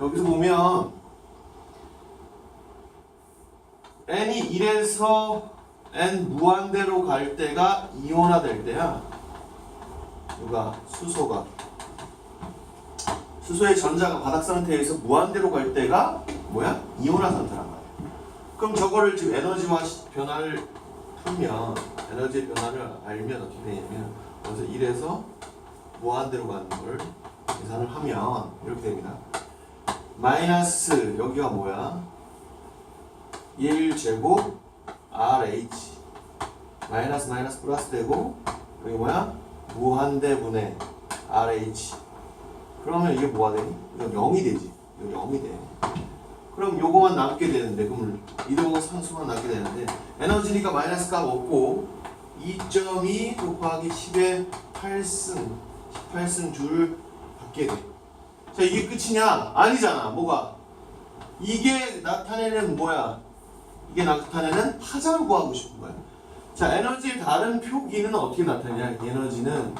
여기서 보면 n이 1에서 n 무한대로 갈 때가 이온화 될 때야. 누가 수소가 수소의 전자가 바닥 상태에서 무한대로 갈 때가 뭐야? 이온화 상태란 말이야. 그럼 저거를 지금 에너지와 시- 변화를 풀면 에너지의 변화를 알면 어떻게 되냐면 여기서 1에서 무한대로 가는 걸 계산을 하면 이렇게 됩니다. 마이너스 여기가 뭐야? 1제곱 RH 마이너스 마이너스 플러스 되고 여기 뭐야? 무한대분의 RH 그러면 이게 뭐가 되니? 이거 0이 되지 이거 0이 돼 그럼 요거만 남게 되는데 그럼 이동은 상수만 남게 되는데 에너지니까 마이너스 값 없고 2.2 곱하기 10의 8승 18승 줄 받게 돼. 자 이게 끝이냐? 아니잖아. 뭐가? 이게 나타내는 뭐야? 이게 나타내는 파장을 구하고 싶은 거야. 자 에너지의 다른 표기는 어떻게 나타내냐? 에너지는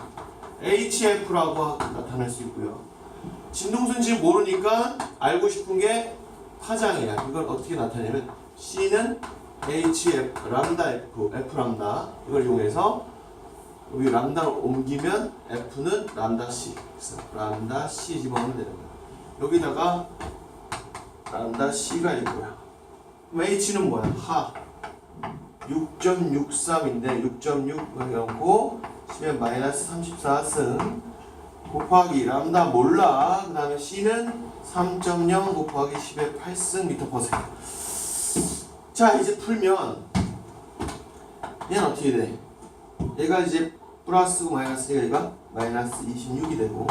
HF라고 나타낼 수 있고요. 진동순 지금 모르니까 알고 싶은 게 파장이야. 이걸 어떻게 나타내냐면 C는 HF 람다 F F 람다 이걸 이용해서 여기 람다로 옮기면 F는 람다 C 그래서 람다 C 집어넣으면 되는 거야. 여기다가 람다 C가 있고요. 그럼 H는 뭐야? 하 6.63인데 6.6을 넣고 10에 마이너스 34승 곱하기 람다 몰라 그 다음에 C는 3.0 곱하기 10의 8승 미터 퍼센트 자 이제 풀면 얘는 어떻게 돼? 얘가 이제 플러스고 마이너스니까 얘가 마이너스 26이 되고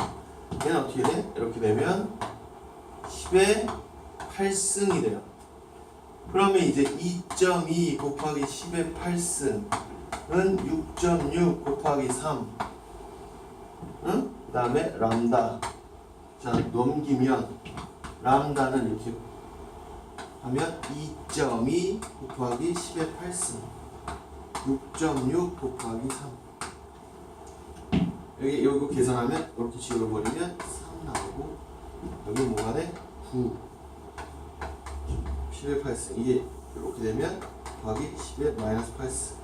얘는 어떻게 돼? 이렇게 되면 10의 8승이 돼요 그러면 이제 2.2 곱하기 10의 8승은 6.6 곱하기 3 응? 그 다음에 람다 자 넘기면 람다는 이렇게 하면 2.2 곱하기 10의 8승 6.6 곱하기 3 여기 요거 계산하면 이렇게 지워버리면 3 나오고 여기 뭐가 돼? 9 10의 8승 이게 이렇게 되면 곱하기 10의 마이너스 8승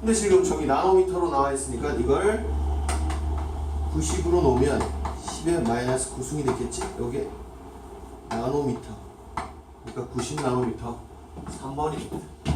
근데 지금 저기 나노미터로 나와 있으니까 이걸 90으로 놓으면 10의 마이너스 9승이 됐겠지? 여기 나노미터. 그러니까 90 나노미터. 3번이